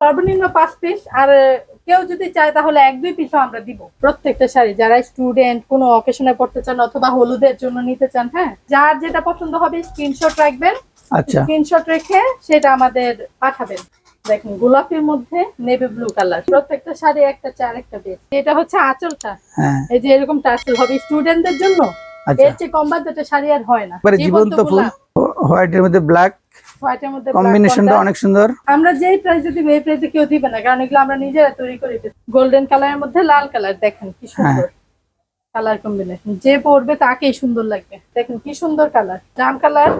সর্বনিম্ন পাঁচ পিস আর কেউ যদি চায় তাহলে এক দুই পিসও আমরা দিব। প্রত্যেকটা শাড়ি যারা স্টুডেন্ট কোনো অকেশনে পড়তে চান অথবা হলুদের জন্য নিতে চান হ্যাঁ? যার যেটা পছন্দ হবে স্ক্রিনশট রাখবেন। আচ্ছা। স্ক্রিনশট রেখে সেটা আমাদের পাঠাবেন। দেখুন গোলাপির মধ্যে নেভি ব্লু কালার প্রত্যেকটা শাড়ি একটা চার একটা বেশ এটা হচ্ছে আঁচলটা। হ্যাঁ। এই যে এরকম টার্সেল হবে স্টুডেন্টদের জন্য। আচ্ছা। এর চেয়ে কম বাজেটে শাড়ি আর হয় না। জীবন্ত ফুল হোয়াইটের মধ্যে ব্ল্যাক হোয়াইটের মধ্যে কম্বিনেশনটা অনেক সুন্দর। আমরা যেই প্রাইসে দিব এই প্রাইসে কেউ দিবে না কারণ এগুলো আমরা নিজেরা তৈরি করে গোল্ডেন কালারের মধ্যে লাল কালার দেখেন কি সুন্দর। কালার কম্বিনেশন যে পরবে তাকেই সুন্দর লাগবে। দেখেন কি সুন্দর কালার জাম কালার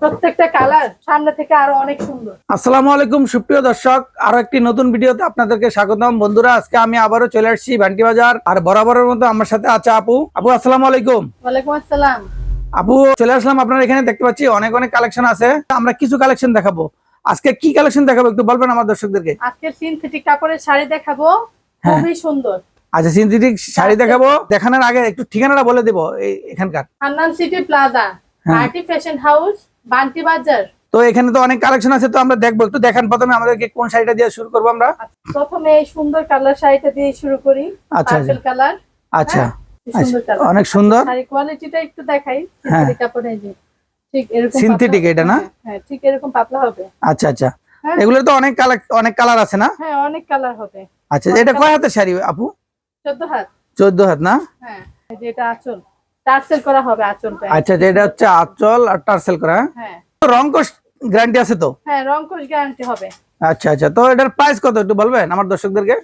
প্রত্যেকটা কালার সামনে থেকে আরও অনেক সুন্দর। আসসালামু আলাইকুম সুপ্রিয় দর্শক। আরও একটি নতুন ভিডিওতে আপনাদেরকে স্বাগতম। বন্ধুরা আজকে আমি আবারও চলে আসছি বান্টি বাজার। আর বরাবরের মতো আমার সাথে আছে আপু। আপু আসসালামু আলাইকুম। ওয়ালাইকুম আসসালাম। আপু চলে আসলাম আপনার এখানে দেখতে পাচ্ছি অনেক অনেক কালেকশন আছে। আমরা কিছু কালেকশন দেখাবো। আজকে কি কালেকশন দেখাবো একটু বলবেন আমার দর্শকদেরকে? আজকে সিনথেটিক কাপড়ের শাড়ি দেখাবো। হ্যাঁ। খুবই সুন্দর। আচ্ছা সিনথেটিক শাড়ি দেখাবো। দেখানোর আগে একটু ঠিকানাটা বলে দেবো এখানকার। Hannan city plaza. RT fashion house Banti Bazar. তো এখানে তো অনেক কালেকশন আছে তো আমরা দেখব। একটু দেখান প্রথমে আমাদেরকে কোন শাড়িটা দিয়ে শুরু করব আমরা। প্রথমে এই সুন্দর কালার শাড়িটা দিয়ে শুরু করি আচ্ছা, কালার আচ্ছা। আচ্ছা, অনেক সুন্দর। কোয়ালিটিটা একটু দেখাই হ্যাঁ। সিনথেটিক কাপড়ে যে ঠিক এরকম Synthetic এটা না? হ্যাঁ, ঠিক এরকম পাতলা হবে। আচ্ছা আচ্ছা। হ্যাঁ। এগুলো তো অনেক কালার অনেক কালার আছে না? হ্যাঁ অনেক কালার হবে। আচ্ছা এটা কয় হাতের শাড়ি আপু? চোদ্দ হাত। চোদ্দ হাত না? হ্যাঁ এই যে এটা আঁচল। টার্সেল করা হবে আঁচলটা আচ্ছা যেটা হচ্ছে আঁচল আর টার্সেল করা হ্যাঁ? গ্যারান্টি আছে তো? হ্যাঁ গ্যারান্টি হবে। আচ্ছা আচ্ছা। তো এটার প্রাইস কত একটু বলবেন আমার দর্শকদেরকে?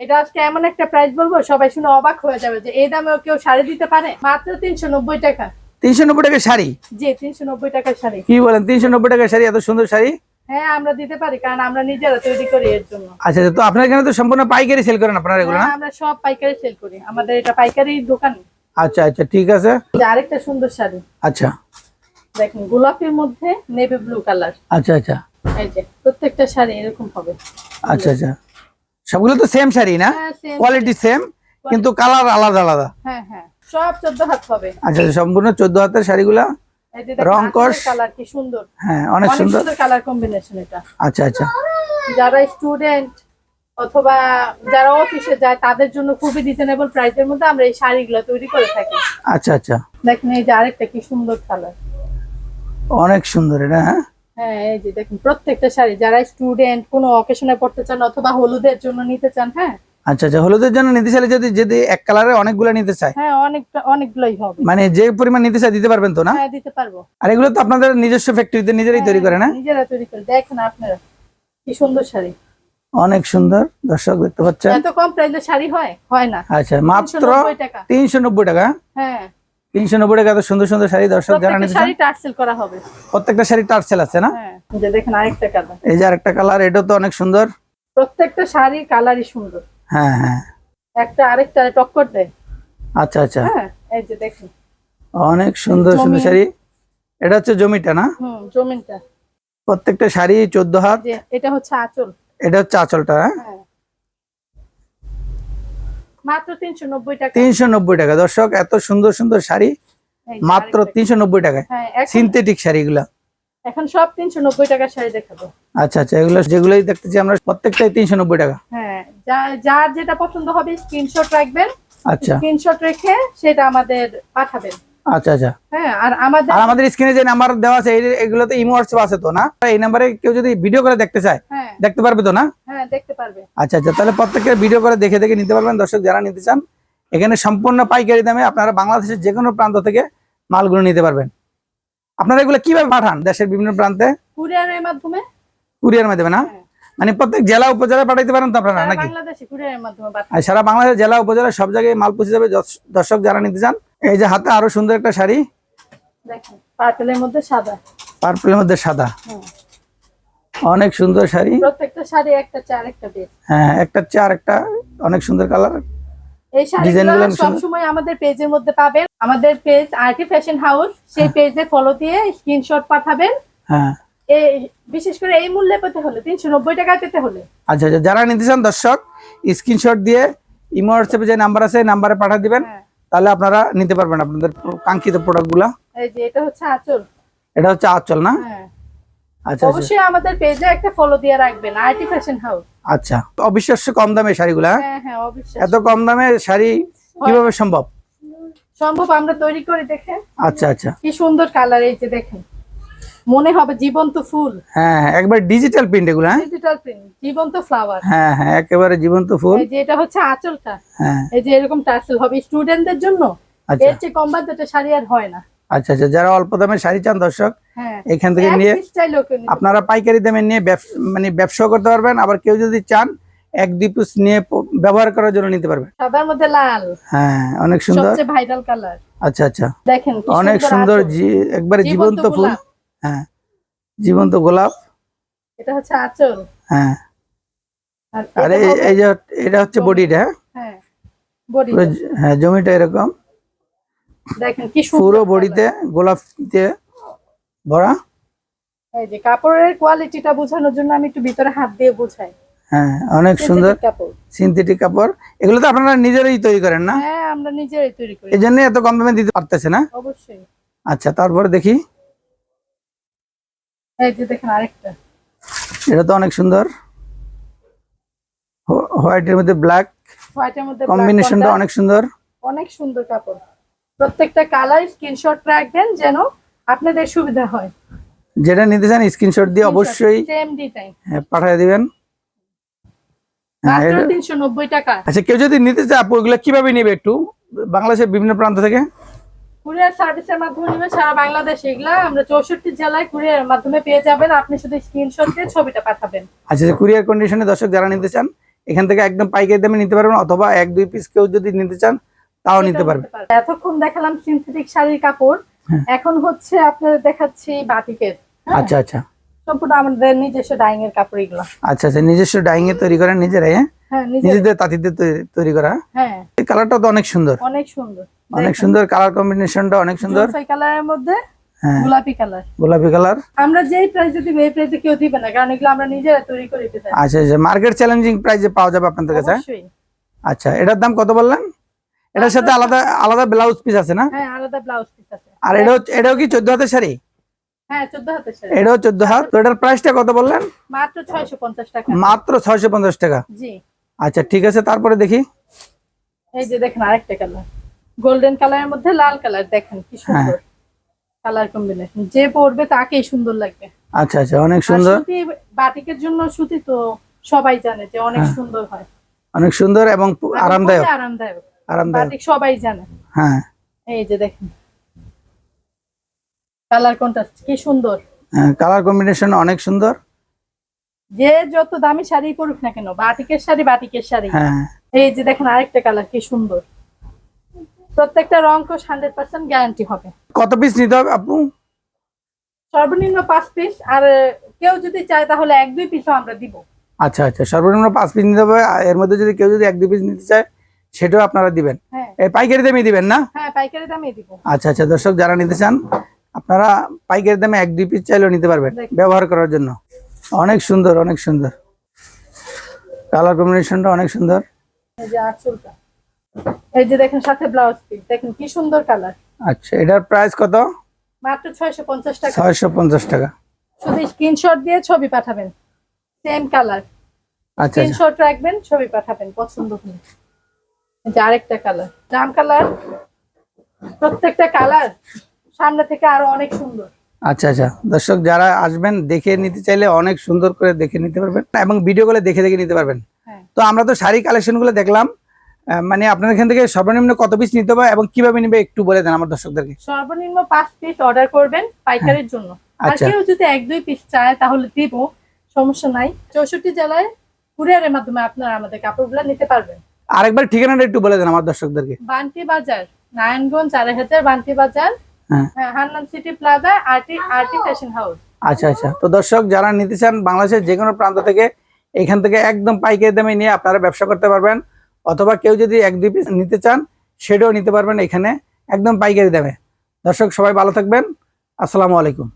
এটা আজকে এমন একটা প্রাইস বলব সবাই শুনে অবাক হয়ে যাবে যে এই দামেও কেউ শাড়ি দিতে পারে। মাত্র তিনশো নব্বই টাকা। তিনশো নব্বই টাকা শাড়ি? জি তিনশো নব্বই টাকার শাড়ি। কি বলেন তিনশো নব্বই টাকা শাড়ি এত সুন্দর শাড়ি? হ্যাঁ আমরা দিতে পারি কারণ আমরা নিজেরা তৈরি করি এর জন্য। আচ্ছা আচ্ছা, তো আপনার এখানে তো সম্পূর্ণ পাইকারি সেল করেন আপনারা এগুলো না? হ্যাঁ, আমরা সব পাইকারি সেল করি। আমাদের এটা পাইকারি দোকান। আচ্ছা আচ্ছা ঠিক আছে। আরেকটা সুন্দর শাড়ি। আচ্ছা। দেখেন গোলাপির মধ্যে নেভি ব্লু কালার আচ্ছা আচ্ছা। এই যে প্রত্যেকটা শাড়ি এরকম হবে। আচ্ছা আচ্ছা। সবগুলো তো সেম শাড়ি না? হ্যাঁ কোয়ালিটি সেম কিন্তু কালার আলাদা আলাদা। হ্যাঁ হ্যাঁ। সব চোদ্দ হাত হবে। আচ্ছা আচ্ছা, সম্পূর্ণ চোদ্দ হাতের শাড়িগুলা? রং। কালার কি সুন্দর। হ্যাঁ অনেক সুন্দর। সুন্দর কালার কম্বিনেশন এটা। আচ্ছা আচ্ছা। যারা স্টুডেন্ট অথবা যারা অফিসে যায় তাদের জন্য খুবই রিজনেবল প্রাইসের মধ্যে আমরা এই শাড়িগুলো তৈরি করে থাকি। আচ্ছা আচ্ছা। দেখেন এই যে আরেকটা কি সুন্দর কালার অনেক সুন্দর এটা হ্যাঁ? হ্যাঁ এই যে দেখুন প্রত্যেকটা শাড়ি যারা স্টুডেন্ট কোনো অকেশনে পড়তে চান অথবা হলুদের জন্য নিতে চান হ্যাঁ? আচ্ছা আচ্ছা হলুদের জন্য নিতে চাইলে যদি যদি এক কালারে অনেকগুলো নিতে চায়। হ্যাঁ অনেক অনেকগুলোই হবে। মানে যে পরিমাণ নিতে চায় দিতে পারবেন তো না? হ্যাঁ দিতে পারব। আর এগুলো তো আপনাদের নিজস্ব ফ্যাক্টরিতে নিজেরাই তৈরি করে না? হ্যাঁ, নিজেরা তৈরি করে। দেখেন আপনারা কি সুন্দর শাড়ি। অনেক সুন্দর দর্শক দেখতে পাচ্ছেন। এত কম প্রাইসে শাড়ি হয়? হয় না। আচ্ছা মাত্র 390 টাকা। তিনশো নব্বই টাকা? হ্যাঁ। তিনশো নব্বই টাকা এত সুন্দর সুন্দর শাড়ি দর্শক যারা প্রত্যেকটা শাড়ি টার্সেল করা হবে। প্রত্যেকটা শাড়ি টার্সেল আছে না? হ্যাঁ যে দেখেন আরেকটা কালার। এই যে আরেকটা কালার এটাও তো অনেক সুন্দর। প্রত্যেকটা শাড়ির কালারই সুন্দর। হ্যাঁ হ্যাঁ। একটা আরেকটা টক্কর দেয় আচ্ছা আচ্ছা। হ্যাঁ এই যে দেখুন। অনেক সুন্দর সুন্দর শাড়ি। এটা হচ্ছে জমিটা না? হুম জমিনটা। প্রত্যেকটা শাড়ি চোদ্দ হাত। এটা হচ্ছে আঁচল। এটা হচ্ছে আঁচলটা হ্যাঁ? হ্যাঁ। মাত্র তিনশো নব্বই টাকা। তিনশো নব্বই টাকা। দর্শক এত সুন্দর সুন্দর শাড়ি মাত্র আরেকটা। তিনশো নব্বই টাকায়। হ্যাঁ এখন সিনথেটিক শাড়িগুলা। এখন সব তিনশো নব্বই টাকার শাড়ি দেখাবো। আচ্ছা আচ্ছা এগুলো যেগুলোই দেখতেছি আমরা প্রত্যেকটাই তিনশো নব্বই টাকা। হ্যাঁ যা- যার যেটা পছন্দ হবে স্ক্রিনশট রাখবেন। আচ্ছা। স্ক্রিনশট রেখে সেটা আমাদের পাঠাবেন। আচ্ছা আচ্ছা। হ্যাঁ আর আমাদের আর আমাদের স্ক্রিনে যে নাম্বার দেওয়া আছে এই- এগুলোতে ইমো হোয়াটসঅ্যাপ আছে তো না? এই নাম্বারে কেউ যদি ভিডিও করে দেখতে চায় হ্যাঁ। দেখতে পারবে তো না? হ্যাঁ দেখতে পারবে। আচ্ছা আচ্ছা তাহলে প্রত্যেকের ভিডিও করে দেখে দেখে নিতে পারবেন। দর্শক যারা নিতে চান এখানে সম্পূর্ণ পাইকারি দামে আপনারা বাংলাদেশের যে কোনো প্রান্ত থেকে মালগুলো নিতে পারবেন। আপনারা এগুলো কীভাবে পাঠান দেশের বিভিন্ন প্রান্তে? কুরিয়ারের মাধ্যমে? কুরিয়ার মাধ্যমে না। মানে প্রত্যেক জেলা উপজেলায় পাঠাইতে পারেন তো আপনারা নাকি? সারা বাংলাদেশের জেলা উপজেলা সব জায়গায় মাল পৌঁছে যাবে। দর্শক যারা নিতে চান এই যে হাতে আরও সুন্দর একটা শাড়ি। দেখেন পার্পেলের মধ্যে সাদা। পার্পলের মধ্যে সাদা। অনেক সুন্দর শাড়ি। প্রত্যেকটা শাড়ি একটা চার একটা বেশ হ্যাঁ একটা চার একটা অনেক সুন্দর কালার। এই শাড়িগুলো ডিজাইনগুলো অনেক আমাদের পেজের মধ্যে পাবেন। আমাদের পেজ আরটি ফ্যাশন হাউস সেই পেজে ফলো দিয়ে স্ক্রিনশট পাঠাবেন। হ্যাঁ। এই বিশেষ করে এই মূল্যে পেতে হলে তিনশো নব্বই টাকা পেতে হলে। আচ্ছা আচ্ছা যারা নিতে চান দর্শক স্ক্রিনশট দিয়ে ইমো হোয়াটসঅ্যাপে যে নাম্বার আছে নাম্বারে পাঠিয়ে দিবেন। হ্যাঁ। তাহলে আপনারা নিতে পারবেন আপনাদের কাঙ্ক্ষিত প্রোডাক্টগুলো। এই যে এটা হচ্ছে আঁচল। এটা হচ্ছে আঁচল না? হ্যাঁ। আচ্ছা আচ্ছা। অবশ্যই আমাদের পেজে একটা ফলো দিয়ে রাখবেন আইটি ফ্যাশন হাউস আচ্ছা। অবিশ্বাস্য কম দামে শাড়িগুলা হ্যাঁ? হ্যাঁ এত কম দামে শাড়ি কীভাবে সম্ভব? সম্ভব আমরা তৈরি করে দেখে। আচ্ছা আচ্ছা। কি সুন্দর কালার এই যে দেখেন। মনে হবে জীবন্ত ফুল। হ্যাঁ হ্যাঁ একবার ডিজিটাল প্রিন্ট এগুলো হ্যাঁ? ডিজিটাল প্রিন্ট জীবন্ত ফ্লাওয়ার হ্যাঁ হ্যাঁ একেবারে জীবন্ত ফুল। এই যে এটা হচ্ছে আঁচলটা। হ্যাঁ। এই যে এরকম টার্সেল হবে স্টুডেন্টদের জন্য আচ্ছা। এর চেয়ে কম বাজেটে শাড়ি আর হয় না। আচ্ছা আচ্ছা যারা অল্প দামে শাড়ি চান দর্শক হ্যাঁ এখান থেকে নিয়ে আপনারা পাইকারি দামে নিয়ে মানে ব্যবসা করতে পারবেন আবার কেউ যদি চান এক দুই পিস নিয়ে ব্যবহার করার জন্য নিতে পারবেন। পারে। সাদার মধ্যে লাল। হ্যাঁ অনেক সুন্দর। সবচেয়ে ভাইরাল কালার আচ্ছা আচ্ছা। দেখেন অনেক সুন্দর একবারে জীবন্ত ফুল। গোলাপ। হ্যাঁ। জীবন্ত গোলাপ। এটা হচ্ছে আঁচল। হ্যাঁ। আর এই- যে এটা হচ্ছে বডিটা হ্যাঁ? হ্যাঁ বডি। হ্যাঁ জমিটা এরকম। দেখেন কি সুন্দর পুরো বডিতে গোলাপ দিয়ে ভরা। এই যে কাপড়ের কোয়ালিটিটা বোঝানোর জন্য আমি একটু ভিতরে হাত দিয়ে বোঝাই। হ্যাঁ অনেক সুন্দর কাপড়। সিনথেটিক কাপড়। এগুলো তো আপনারা নিজেরাই তৈরি করেন না? হ্যাঁ আমরা নিজেরাই তৈরি করি। এই জন্য এত কম দামে দিতে পারতেছে না? অবশ্যই। আচ্ছা তারপর দেখি। এই যে দেখেন আরেকটা। এটা তো অনেক সুন্দর। হোয়াইটের মধ্যে ব্ল্যাক। হোয়াইটের মধ্যে কম্বিনেশনটা অনেক সুন্দর। অনেক সুন্দর কাপড়। প্রত্যেকটা কালার স্ক্রিনশট রাখবেন যেন আপনাদের সুবিধা হয়। যেটা নিতে চান স্ক্রিনশট দিয়ে অবশ্যই সেম ডিজাইন হ্যাঁ, পাঠিয়ে দিবেন। হ্যাঁ, মাত্র টাকা। আচ্ছা কেউ যদি নিতে চায় আপু ওইগুলো কীভাবে নিবে একটু? বাংলাদেশের বিভিন্ন প্রান্ত থেকে? কুরিয়ার সার্ভিসের মাধ্যমে নেবেন সারা বাংলাদেশ এগুলা আমরা চৌষট্টি জেলায় কুরিয়ার মাধ্যমে পেয়ে যাবেন। আপনি শুধু স্ক্রিনশট দিয়ে ছবিটা পাঠাবেন। আচ্ছা কুরিয়ার কন্ডিশনে দর্শক যারা নিতে চান এখান থেকে একদম পাইকারি দামে নিতে পারবেন অথবা এক দুই পিস কেউ যদি নিতে চান তাও নিতে পারবেন। এতক্ষণ দেখালাম সিনথেটিক শাড়ির কাপড়। হ্যাঁ। এখন হচ্ছে আপনাদের দেখাচ্ছি বাটিকের। হ্যাঁ? আচ্ছা আচ্ছা। সম্পূর্ণ আমাদের নিজস্ব ডাইং এর কাপড় এগুলো। আচ্ছা আচ্ছা নিজস্ব ডাইং এ তৈরি করেন নিজেরাই হ্যাঁ? নিজেদের তাঁতিদের তৈরি- করা। হ্যাঁ। এই কালারটা তো অনেক সুন্দর। অনেক সুন্দর। অনেক সুন্দর কালার কম্বিনেশনটা অনেক সুন্দর। কালারের মধ্যে হ্যাঁ। গোলাপি কালার। গোলাপি কালার। আমরা যেই প্রাইসে দিব এই প্রাইসে কেউ দিবে না কারণ এগুলো আমরা নিজেরা তৈরি করে দিতে আচ্ছা আচ্ছা। মার্কেট চ্যালেঞ্জিং প্রাইসে পাওয়া যাবে আপনাদের কাছে? হ্যাঁ? আচ্ছা এটার দাম কত বললেন? এটার সাথে আলাদা আলাদা ব্লাউজ পিস আছে না? হ্যাঁ আলাদা ব্লাউজ পিস আছে। আর এটাও এটাও কি চোদ্দ হাতের শাড়ি? হ্যাঁ চোদ্দ হাতের শাড়ি। এটাও চোদ্দ হাত। তো এটার প্রাইসটা কত বললেন? মাত্র ছয়শো পঞ্চাশ টাকা। মাত্র ছয়শো পঞ্চাশ টাকা। জি। আচ্ছা ঠিক আছে তারপরে দেখি। এই যে দেখেন আরেকটা কালার গোল্ডেন কালারের মধ্যে লাল কালার দেখেন কি হ্যাঁ। সুন্দর কালার কম্বিনেশন যে পরবে তাকেই সুন্দর লাগবে। আচ্ছা আচ্ছা অনেক সুন্দর। সুতি বাটিকের জন্য সুতি তো সবাই জানে যে অনেক হ্যাঁ। সুন্দর হয়। অনেক সুন্দর এবং আরামদায়ক। আরামদায়ক। আরামদায়ক। বাটিক সবাই জানে। হ্যাঁ। এই যে দেখেন। কালার কন্ট্রাস্ট কি সুন্দর। হ্যাঁ কালার কম্বিনেশন অনেক সুন্দর। যে যত দামি শাড়ি পরুক না কেন বাটিকের শাড়ি বাটিকের শাড়ি। হ্যাঁ। এই যে দেখেন আরেকটা কালার কি সুন্দর। প্রত্যেকটা রং কোশ হান্ড্রেড পার্সেন্ট গ্যারান্টি হবে। কত পিস নিতে হবে আপু? সর্বনিম্ন পাঁচ পিস আর কেউ যদি চায় তাহলে এক দুই পিসও আমরা দিব। আচ্ছা আচ্ছা সর্বনিম্ন পাঁচ পিস নিতে হবে আর এর মধ্যে যদি কেউ যদি এক দুই পিস নিতে চায় সেটাও আপনারা দিবেন। হ্যাঁ। পাইকারি দামে দিবেন না? হ্যাঁ পাইকারি দামে দিব। আচ্ছা আচ্ছা দর্শক যারা নিতে চান আপনারা পাইকারি দামে এক দুই পিস চাইলেও নিতে পারবেন ব্যবহার করার জন্য। অনেক সুন্দর অনেক সুন্দর। কালার কম্বিনেশনটা অনেক সুন্দর। এই যে আঁচলটা। এই যে দেখেন সাথে ব্লাউজ পিস দেখেন কি সুন্দর কালার আচ্ছা এটার প্রাইস কত? মাত্র ছয়শো পঞ্চাশ টাকা। ছয়শো পঞ্চাশ টাকা। শুধু স্ক্রিনশট দিয়ে ছবি পাঠাবেন। সেম কালার আচ্ছা আচ্ছা। স্ক্রিনশট রাখবেন ছবি পাঠাবেন পছন্দ হলে। যে আরেকটা কালার জাম কালার প্রত্যেকটা কালার সামনে থেকে আরও অনেক সুন্দর। আচ্ছা আচ্ছা। দর্শক যারা আসবেন দেখে নিতে চাইলে অনেক সুন্দর করে দেখে নিতে পারবেন এবং ভিডিও করে দেখে দেখে নিতে পারবেন। হ্যাঁ। তো আমরা তো শাড়ি কালেকশনগুলো দেখলাম। মানে আপনার এখান থেকে সর্বনিম্ন কত পিস নিতে হবে এবং কীভাবে নিবে একটু বলে দেন আমার দর্শকদেরকে। সর্বনিম্ন পাঁচ পিস অর্ডার করবেন পাইকারির জন্য। আর আচ্ছা। কেউ যদি এক দুই পিস চায় তাহলে দিব। সমস্যা নাই। চৌষট্টি জেলায় কুরিয়ারের মাধ্যমে আপনারা আমাদের কাপড়গুলো নিতে পারবেন। আরেকবার ঠিকানাটা একটু বলে দেন আমার দর্শকদেরকে। বান্টি বাজার নারায়ণগঞ্জ আড়াই হাজার বান্টি বাজার হ্যাঁ হ্যাঁ, Hannan city plaza RT RT fashion house. আচ্ছা আচ্ছা। তো দর্শক যারা নিতে চান বাংলাদেশের যে কোনো প্রান্ত থেকে এখান থেকে একদম পাইকারি দামে নিয়ে আপনারা ব্যবসা করতে পারবেন। অথবা কেউ যদি এক দুই পিস নিতে চান সেটাও নিতে পারবেন এখানে একদম পাইকারি দামে। দর্শক সবাই ভালো থাকবেন। আসসালামু আলাইকুম।